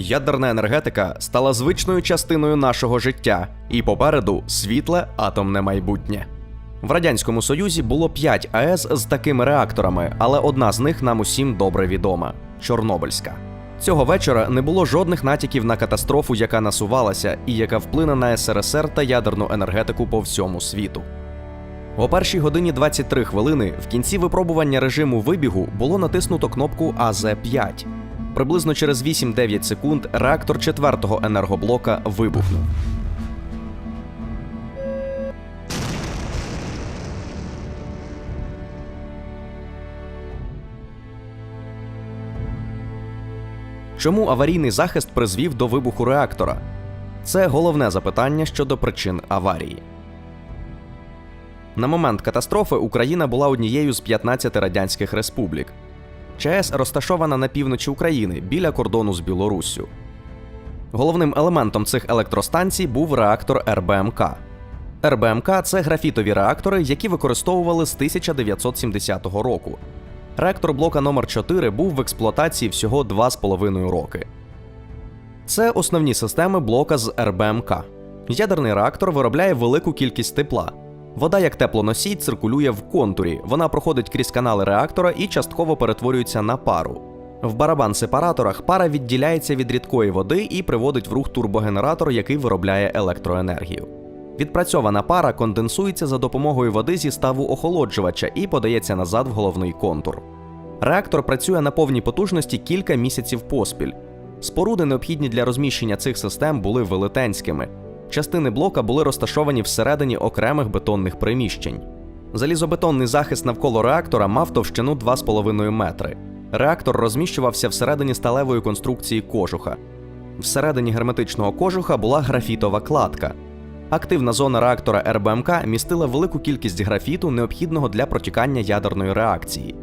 Ядерна енергетика стала звичною частиною нашого життя, і попереду світле атомне майбутнє. В радянському союзі було 5 АЕС з такими реакторами, але одна з них нам усім добре відома Чорнобильська. Цього вечора не було жодних натяків на катастрофу, яка насувалася, і яка вплине на СРСР та ядерну енергетику по всьому світу. О першій годині 23 хвилини в кінці випробування режиму вибігу було натиснуто кнопку АЗ-5. Приблизно через 8-9 секунд реактор 4-го енергоблока вибухнув. Чому аварійний захист призвів до вибуху реактора? Це головне запитання щодо причин аварії. На момент катастрофи Україна була однією з 15 радянських республік. ЧАЕС розташована на півночі України біля кордону з Білоруссю. Головним елементом цих електростанцій був реактор РБМК. РБМК це графітові реактори, які використовували з 1970 року. Реактор блока номер 4 був в експлуатації всього 2,5 роки. Це основні системи блока з РБМК. Ядерний реактор виробляє велику кількість тепла. Вода як теплоносій циркулює в контурі, вона проходить крізь канали реактора і частково перетворюється на пару. В барабан-сепараторах пара відділяється від рідкої води і приводить в рух турбогенератор, який виробляє електроенергію. Відпрацьована пара конденсується за допомогою води зі ставу охолоджувача і подається назад в головний контур. Реактор працює на повній потужності кілька місяців поспіль. Споруди, необхідні для розміщення цих систем, були велетенськими. Частини блока були розташовані всередині окремих бетонних приміщень. Залізобетонний захист навколо реактора мав товщину 2,5 метри. Реактор розміщувався всередині сталевої конструкції кожуха. Всередині герметичного кожуха була графітова кладка. Активна зона реактора РБМК містила велику кількість графіту, необхідного для протікання ядерної реакції.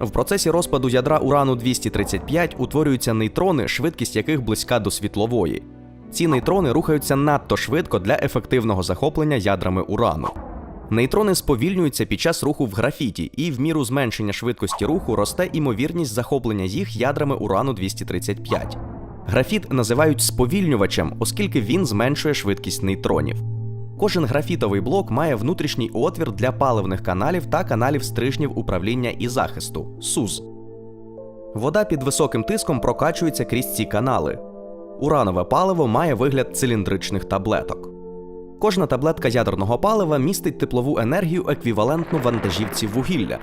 В процесі розпаду ядра урану 235 утворюються нейтрони, швидкість яких близька до світлової. Ці нейтрони рухаються надто швидко для ефективного захоплення ядрами урану. Нейтрони сповільнюються під час руху в графіті, і в міру зменшення швидкості руху росте імовірність захоплення їх ядрами урану 235. Графіт називають сповільнювачем, оскільки він зменшує швидкість нейтронів. Кожен графітовий блок має внутрішній отвір для паливних каналів та каналів стрижнів управління і захисту СУЗ. Вода під високим тиском прокачується крізь ці канали. Уранове паливо має вигляд циліндричних таблеток. Кожна таблетка ядерного палива містить теплову енергію еквівалентну вантажівці вугілля.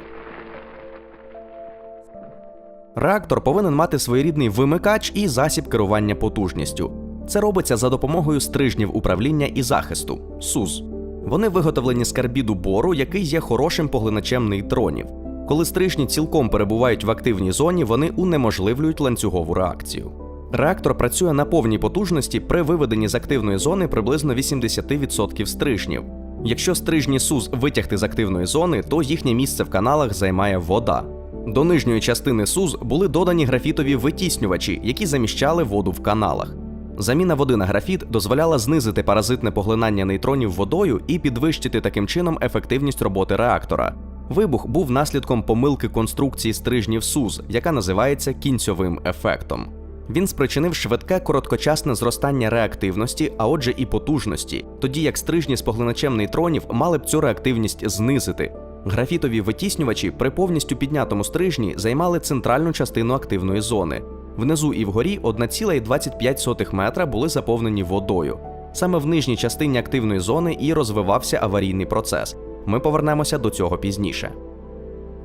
Реактор повинен мати своєрідний вимикач і засіб керування потужністю. Це робиться за допомогою стрижнів управління і захисту СУЗ. Вони виготовлені з карбіду бору, який є хорошим поглиначем нейтронів. Коли стрижні цілком перебувають в активній зоні, вони унеможливлюють ланцюгову реакцію. Реактор працює на повній потужності при виведенні з активної зони приблизно 80% стрижнів. Якщо стрижні СУЗ витягти з активної зони, то їхнє місце в каналах займає вода. До нижньої частини СУЗ були додані графітові витіснювачі, які заміщали воду в каналах. Заміна води на графіт дозволяла знизити паразитне поглинання нейтронів водою і підвищити таким чином ефективність роботи реактора. Вибух був наслідком помилки конструкції стрижнів СУЗ, яка називається кінцьовим ефектом. Він спричинив швидке короткочасне зростання реактивності, а отже і потужності, тоді як стрижні з поглиначем нейтронів мали б цю реактивність знизити. Графітові витіснювачі при повністю піднятому стрижні займали центральну частину активної зони. Внизу і вгорі 1,25 метра були заповнені водою. Саме в нижній частині активної зони і розвивався аварійний процес. Ми повернемося до цього пізніше.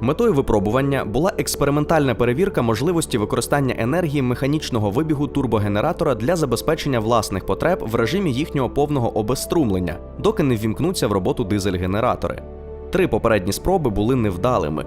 Метою випробування була експериментальна перевірка можливості використання енергії механічного вибігу турбогенератора для забезпечення власних потреб в режимі їхнього повного обезструмлення, доки не ввімкнуться в роботу дизель-генератори. Три попередні спроби були невдалими.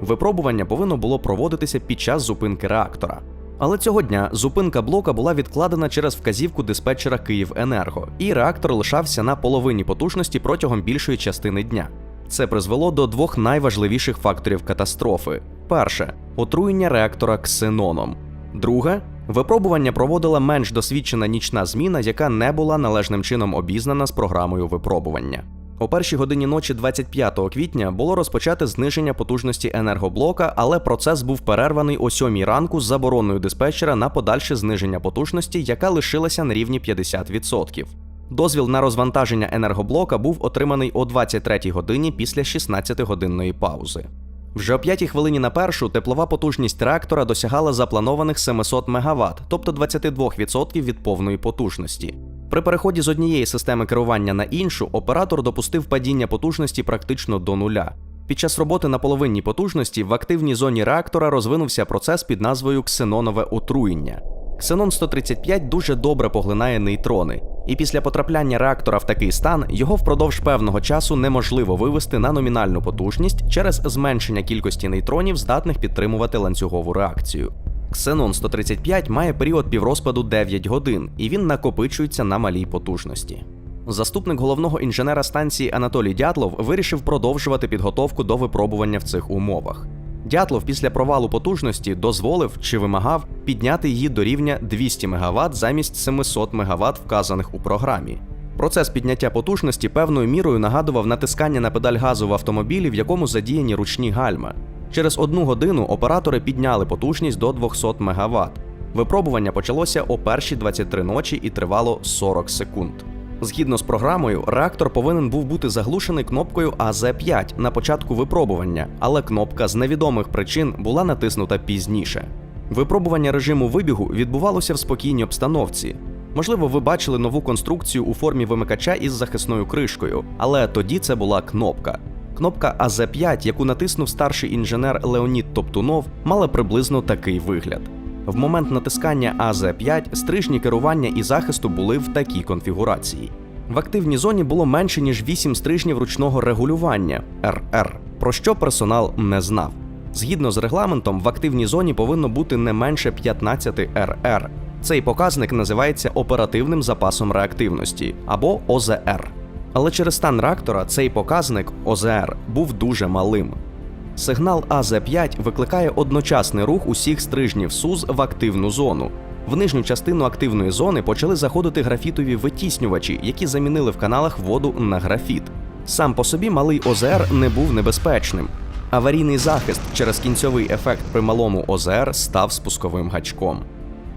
Випробування повинно було проводитися під час зупинки реактора. Але цього дня зупинка блока була відкладена через вказівку диспетчера Київенерго, і реактор лишався на половині потужності протягом більшої частини дня. Це призвело до двох найважливіших факторів катастрофи: перше отруєння реактора ксеноном. Друге випробування проводила менш досвідчена нічна зміна, яка не була належним чином обізнана з програмою випробування. О першій годині ночі 25 квітня було розпочате зниження потужності енергоблока, але процес був перерваний о 7 ранку з забороною диспетчера на подальше зниження потужності, яка лишилася на рівні 50%. Дозвіл на розвантаження енергоблока був отриманий о 23 годині після 16-годинної паузи. Вже о 5 хвилині на першу теплова потужність реактора досягала запланованих 700 МВт, тобто 22% від повної потужності. При переході з однієї системи керування на іншу оператор допустив падіння потужності практично до нуля. Під час роботи на половинній потужності в активній зоні реактора розвинувся процес під назвою ксенонове отруєння. Ксенон 135 дуже добре поглинає нейтрони, і після потрапляння реактора в такий стан його впродовж певного часу неможливо вивести на номінальну потужність через зменшення кількості нейтронів, здатних підтримувати ланцюгову реакцію. Ксенон 135 має період піврозпаду 9 годин, і він накопичується на малій потужності. Заступник головного інженера станції Анатолій Дятлов вирішив продовжувати підготовку до випробування в цих умовах. Дятлов після провалу потужності дозволив чи вимагав підняти її до рівня 200 МВт замість 700 МВт, вказаних у програмі. Процес підняття потужності певною мірою нагадував натискання на педаль газу в автомобілі, в якому задіяні ручні гальма. Через одну годину оператори підняли потужність до 200 МВт. Випробування почалося о першій 23 ночі і тривало 40 секунд. Згідно з програмою, реактор повинен був бути заглушений кнопкою АЗ5 на початку випробування, але кнопка з невідомих причин була натиснута пізніше. Випробування режиму вибігу відбувалося в спокійній обстановці. Можливо, ви бачили нову конструкцію у формі вимикача із захисною кришкою, але тоді це була кнопка. Кнопка АЗ5, яку натиснув старший інженер Леонід Топтунов, мала приблизно такий вигляд. В момент натискання АЗ5 стрижні керування і захисту були в такій конфігурації. В активній зоні було менше ніж 8 стрижнів ручного регулювання РР, про що персонал не знав. Згідно з регламентом, в активній зоні повинно бути не менше 15 РР. Цей показник називається оперативним запасом реактивності або ОЗР. Але через стан реактора цей показник ОЗР був дуже малим. Сигнал АЗ5 викликає одночасний рух усіх стрижнів СУЗ в активну зону. В нижню частину активної зони почали заходити графітові витіснювачі, які замінили в каналах воду на графіт. Сам по собі малий ОЗР не був небезпечним. Аварійний захист через кінцьовий ефект при малому ОЗР став спусковим гачком.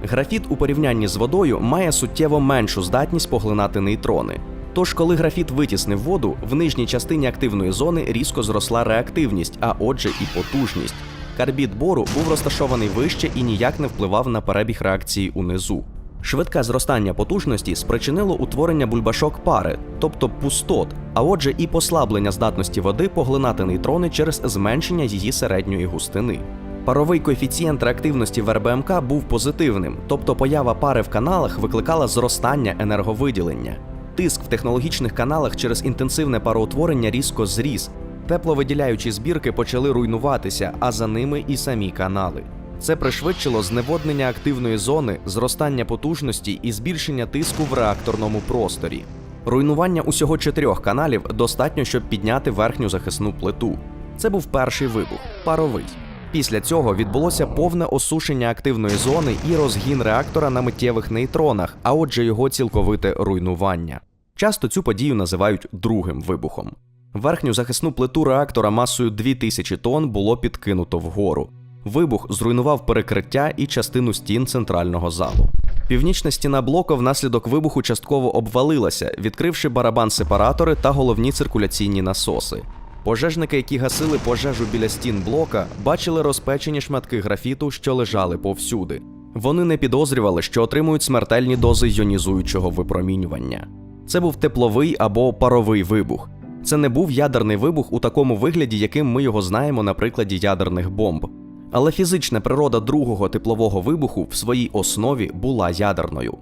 Графіт у порівнянні з водою має суттєво меншу здатність поглинати нейтрони. Тож, коли графіт витіснив воду, в нижній частині активної зони різко зросла реактивність, а отже, і потужність. Карбід бору був розташований вище і ніяк не впливав на перебіг реакції унизу. Швидке зростання потужності спричинило утворення бульбашок пари, тобто пустот, а отже, і послаблення здатності води поглинати нейтрони через зменшення її середньої густини. Паровий коефіцієнт реактивності в РБМК був позитивним, тобто поява пари в каналах викликала зростання енерговиділення. Тиск в технологічних каналах через інтенсивне пароутворення різко зріс. Тепловиділяючі збірки почали руйнуватися, а за ними і самі канали. Це пришвидшило зневоднення активної зони, зростання потужності і збільшення тиску в реакторному просторі. Руйнування усього чотирьох каналів достатньо, щоб підняти верхню захисну плиту. Це був перший вибух паровий. Після цього відбулося повне осушення активної зони і розгін реактора на миттєвих нейтронах, а отже, його цілковите руйнування. Часто цю подію називають другим вибухом. Верхню захисну плиту реактора масою 2000 тонн було підкинуто вгору. Вибух зруйнував перекриття і частину стін центрального залу. Північна стіна блока внаслідок вибуху частково обвалилася, відкривши барабан-сепаратори та головні циркуляційні насоси. Пожежники, які гасили пожежу біля стін блока, бачили розпечені шматки графіту, що лежали повсюди. Вони не підозрювали, що отримують смертельні дози йонізуючого випромінювання. Це був тепловий або паровий вибух. Це не був ядерний вибух у такому вигляді, яким ми його знаємо на прикладі ядерних бомб. Але фізична природа другого теплового вибуху в своїй основі була ядерною.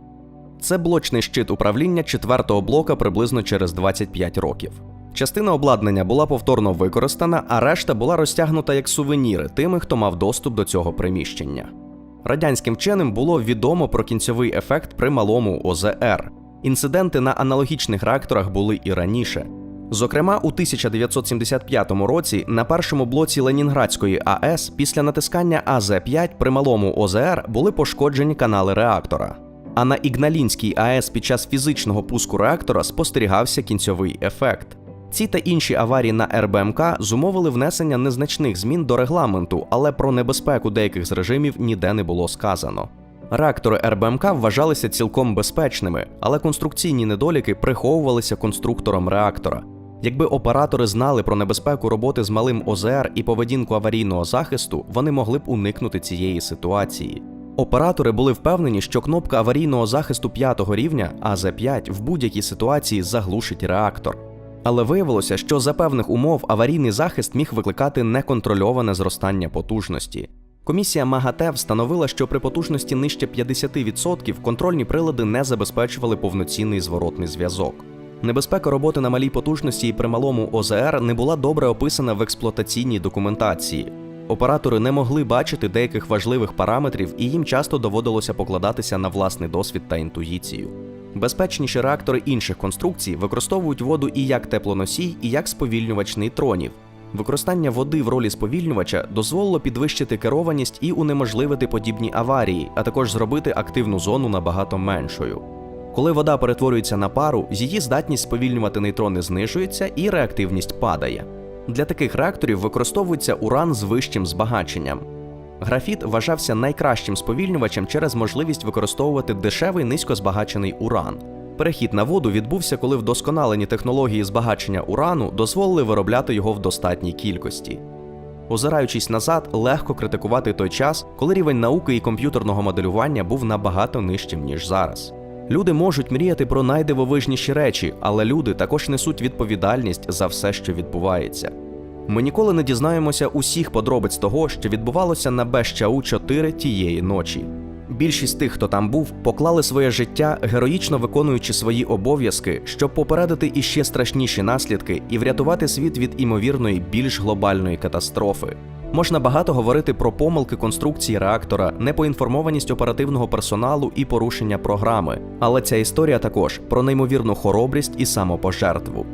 Це блочний щит управління четвертого блока приблизно через 25 років. Частина обладнання була повторно використана, а решта була розтягнута як сувеніри тими, хто мав доступ до цього приміщення. Радянським вченим було відомо про кінцьовий ефект при малому ОЗР. Інциденти на аналогічних реакторах були і раніше. Зокрема, у 1975 році на першому блоці Ленінградської АЕС після натискання АЗ-5 при малому ОЗР були пошкоджені канали реактора. А на Ігналінській АЕС під час фізичного пуску реактора спостерігався кінцьовий ефект. Ці та інші аварії на РБМК зумовили внесення незначних змін до регламенту, але про небезпеку деяких з режимів ніде не було сказано. Реактори РБМК вважалися цілком безпечними, але конструкційні недоліки приховувалися конструктором реактора. Якби оператори знали про небезпеку роботи з малим ОЗР і поведінку аварійного захисту, вони могли б уникнути цієї ситуації. Оператори були впевнені, що кнопка аварійного захисту п'ятого рівня АЗ5 в будь-якій ситуації заглушить реактор. Але виявилося, що за певних умов аварійний захист міг викликати неконтрольоване зростання потужності. Комісія МАГАТЕ встановила, що при потужності нижче 50% контрольні прилади не забезпечували повноцінний зворотний зв'язок. Небезпека роботи на малій потужності і при малому ОЗР не була добре описана в експлуатаційній документації. Оператори не могли бачити деяких важливих параметрів, і їм часто доводилося покладатися на власний досвід та інтуїцію. Безпечніші реактори інших конструкцій використовують воду і як теплоносій, і як сповільнювач нейтронів. Використання води в ролі сповільнювача дозволило підвищити керованість і унеможливити подібні аварії, а також зробити активну зону набагато меншою. Коли вода перетворюється на пару, її здатність сповільнювати нейтрони знижується і реактивність падає. Для таких реакторів використовується уран з вищим збагаченням. Графіт вважався найкращим сповільнювачем через можливість використовувати дешевий низькозбагачений уран. Перехід на воду відбувся, коли вдосконалені технології збагачення урану дозволили виробляти його в достатній кількості. Озираючись назад, легко критикувати той час, коли рівень науки і комп'ютерного моделювання був набагато нижчим, ніж зараз. Люди можуть мріяти про найдивовижніші речі, але люди також несуть відповідальність за все, що відбувається. Ми ніколи не дізнаємося усіх подробиць того, що відбувалося на БЩАУ 4 тієї ночі. Більшість тих, хто там був, поклали своє життя, героїчно виконуючи свої обов'язки, щоб попередити іще страшніші наслідки і врятувати світ від імовірної більш глобальної катастрофи. Можна багато говорити про помилки конструкції реактора, непоінформованість оперативного персоналу і порушення програми, але ця історія також про неймовірну хоробрість і самопожертву.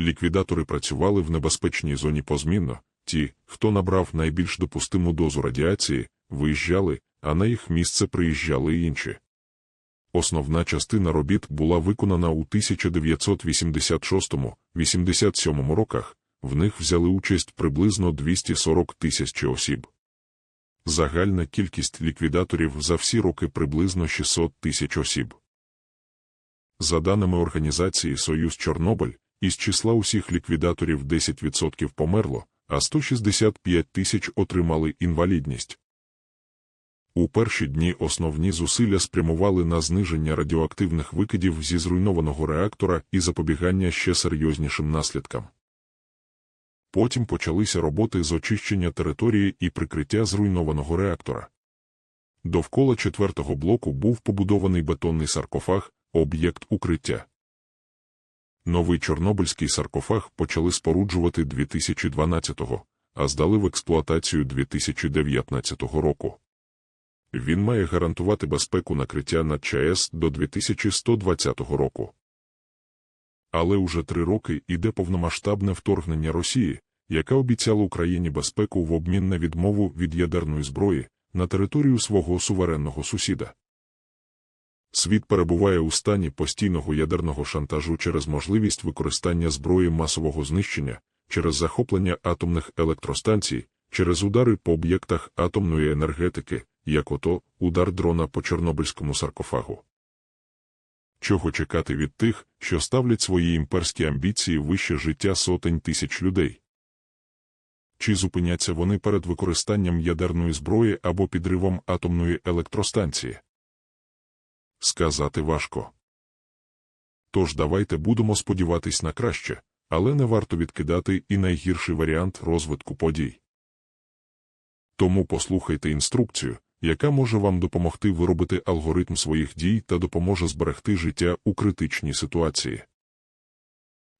Ліквідатори працювали в небезпечній зоні позмінно. Ті, хто набрав найбільш допустиму дозу радіації, виїжджали, а на їх місце приїжджали інші. Основна частина робіт була виконана у 1986-87 роках, в них взяли участь приблизно 240 тисяч осіб. Загальна кількість ліквідаторів за всі роки приблизно 600 тисяч осіб. За даними організації Союз Чорнобиль, із числа усіх ліквідаторів 10% померло, а 165 тисяч отримали інвалідність. У перші дні основні зусилля спрямували на зниження радіоактивних викидів зі зруйнованого реактора і запобігання ще серйознішим наслідкам. Потім почалися роботи з очищення території і прикриття зруйнованого реактора. Довкола четвертого блоку був побудований бетонний саркофаг, об'єкт укриття. Новий Чорнобильський саркофаг почали споруджувати 2012-го, а здали в експлуатацію 2019 року. Він має гарантувати безпеку накриття над ЧАЕС до 2120 року. Але уже три роки іде повномасштабне вторгнення Росії, яка обіцяла Україні безпеку в обмін на відмову від ядерної зброї на територію свого суверенного сусіда. Світ перебуває у стані постійного ядерного шантажу через можливість використання зброї масового знищення, через захоплення атомних електростанцій, через удари по об'єктах атомної енергетики, як ото удар дрона по Чорнобильському саркофагу. Чого чекати від тих, що ставлять свої імперські амбіції вище життя сотень тисяч людей? Чи зупиняться вони перед використанням ядерної зброї або підривом атомної електростанції? Сказати важко. Тож давайте будемо сподіватись на краще, але не варто відкидати і найгірший варіант розвитку подій. Тому послухайте інструкцію, яка може вам допомогти виробити алгоритм своїх дій та допоможе зберегти життя у критичній ситуації.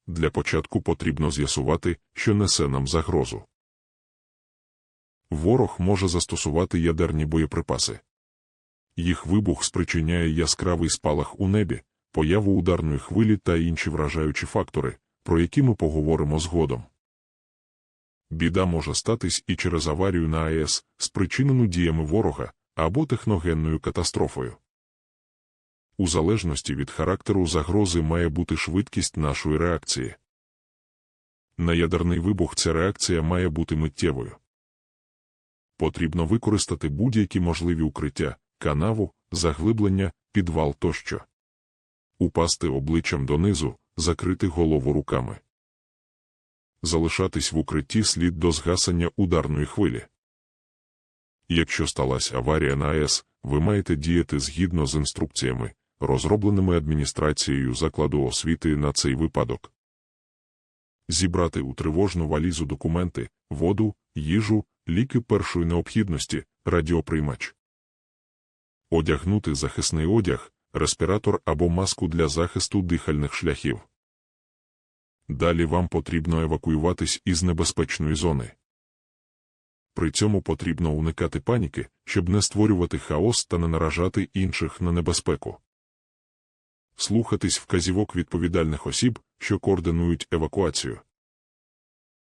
Для початку потрібно з'ясувати, що несе нам загрозу. Ворог може застосувати ядерні боєприпаси. Їх вибух спричиняє яскравий спалах у небі, появу ударної хвилі та інші вражаючі фактори, про які ми поговоримо згодом. Біда може статись і через аварію на АЕС, спричинену діями ворога або техногенною катастрофою. У залежності від характеру загрози має бути швидкість нашої реакції. На ядерний вибух ця реакція має бути миттєвою. Потрібно використати будь-які можливі укриття, канаву, заглиблення, підвал тощо. Упасти обличчям донизу, закрити голову руками. Залишатись в укритті слід до згасання ударної хвилі. Якщо сталася аварія на АЕС, ви маєте діяти згідно з інструкціями, розробленими адміністрацією закладу освіти на цей випадок. Зібрати у тривожну валізу документи, воду, їжу, ліки першої необхідності, радіоприймач. Одягнути захисний одяг, респіратор або маску для захисту дихальних шляхів. Далі вам потрібно евакуюватись із небезпечної зони. При цьому потрібно уникати паніки, щоб не створювати хаос та не наражати інших на небезпеку. Слухатись вказівок відповідальних осіб, що координують евакуацію.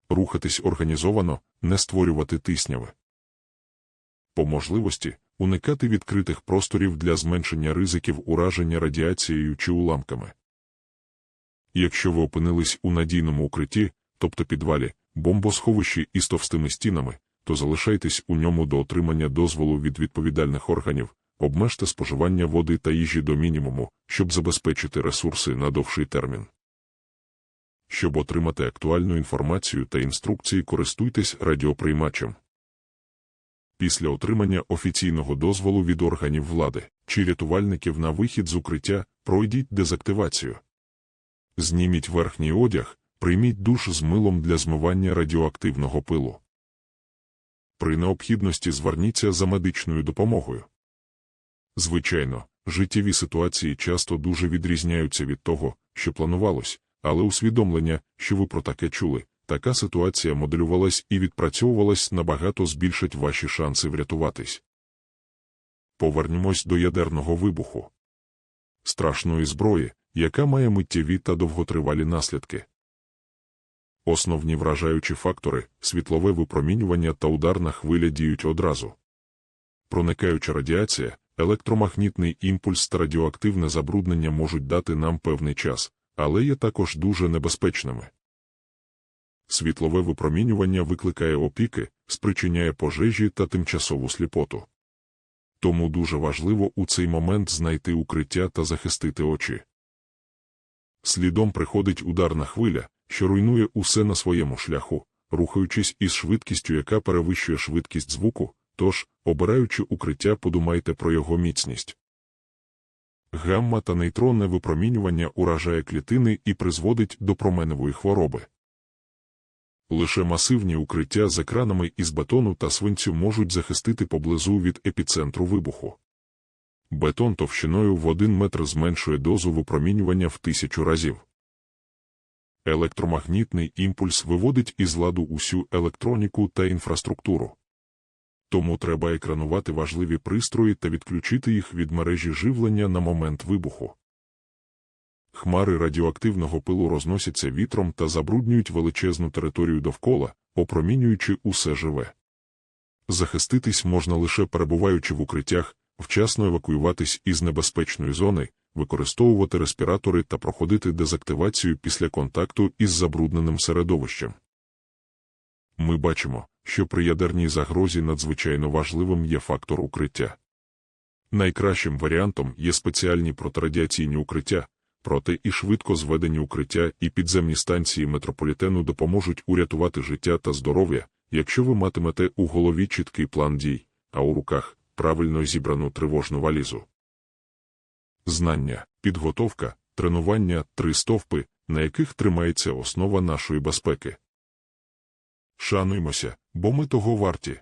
Рухатись організовано, не створювати тисняви. По можливості уникати відкритих просторів для зменшення ризиків ураження радіацією чи уламками. Якщо ви опинились у надійному укритті, тобто підвалі, бомбосховищі із товстими стінами, то залишайтесь у ньому до отримання дозволу від відповідальних органів, обмежте споживання води та їжі до мінімуму, щоб забезпечити ресурси на довший термін. Щоб отримати актуальну інформацію та інструкції, користуйтесь радіоприймачем. Після отримання офіційного дозволу від органів влади чи рятувальників на вихід з укриття пройдіть дезактивацію. Зніміть верхній одяг, прийміть душ з милом для змивання радіоактивного пилу. При необхідності зверніться за медичною допомогою. Звичайно, життєві ситуації часто дуже відрізняються від того, що планувалось, але усвідомлення, що ви про таке чули, така ситуація моделювалась і відпрацьовувалась набагато збільшить ваші шанси врятуватись. Повернімось до ядерного вибуху. Страшної зброї, яка має миттєві та довготривалі наслідки. Основні вражаючі фактори світлове випромінювання та ударна хвиля діють одразу. Проникаюча радіація, електромагнітний імпульс та радіоактивне забруднення можуть дати нам певний час, але є також дуже небезпечними. Світлове випромінювання викликає опіки, спричиняє пожежі та тимчасову сліпоту. Тому дуже важливо у цей момент знайти укриття та захистити очі. Слідом приходить ударна хвиля, що руйнує усе на своєму шляху, рухаючись із швидкістю, яка перевищує швидкість звуку, тож, обираючи укриття, подумайте про його міцність. Гамма та нейтронне випромінювання уражає клітини і призводить до променевої хвороби. Лише масивні укриття з екранами із бетону та свинцю можуть захистити поблизу від епіцентру вибуху. Бетон товщиною в 1 метр зменшує дозу випромінювання в тисячу разів. Електромагнітний імпульс виводить із ладу усю електроніку та інфраструктуру. Тому треба екранувати важливі пристрої та відключити їх від мережі живлення на момент вибуху. Хмари радіоактивного пилу розносяться вітром та забруднюють величезну територію довкола, опромінюючи усе живе. Захиститись можна лише перебуваючи в укриттях, вчасно евакуюватись із небезпечної зони, використовувати респіратори та проходити дезактивацію після контакту із забрудненим середовищем. Ми бачимо, що при ядерній загрозі надзвичайно важливим є фактор укриття. Найкращим варіантом є спеціальні протирадіаційні укриття, проте і швидко зведені укриття і підземні станції метрополітену допоможуть урятувати життя та здоров'я, якщо ви матимете у голові чіткий план дій, а у руках правильно зібрану тривожну валізу. Знання, підготовка, тренування три стовпи, на яких тримається основа нашої безпеки. Шануймося, бо ми того варті.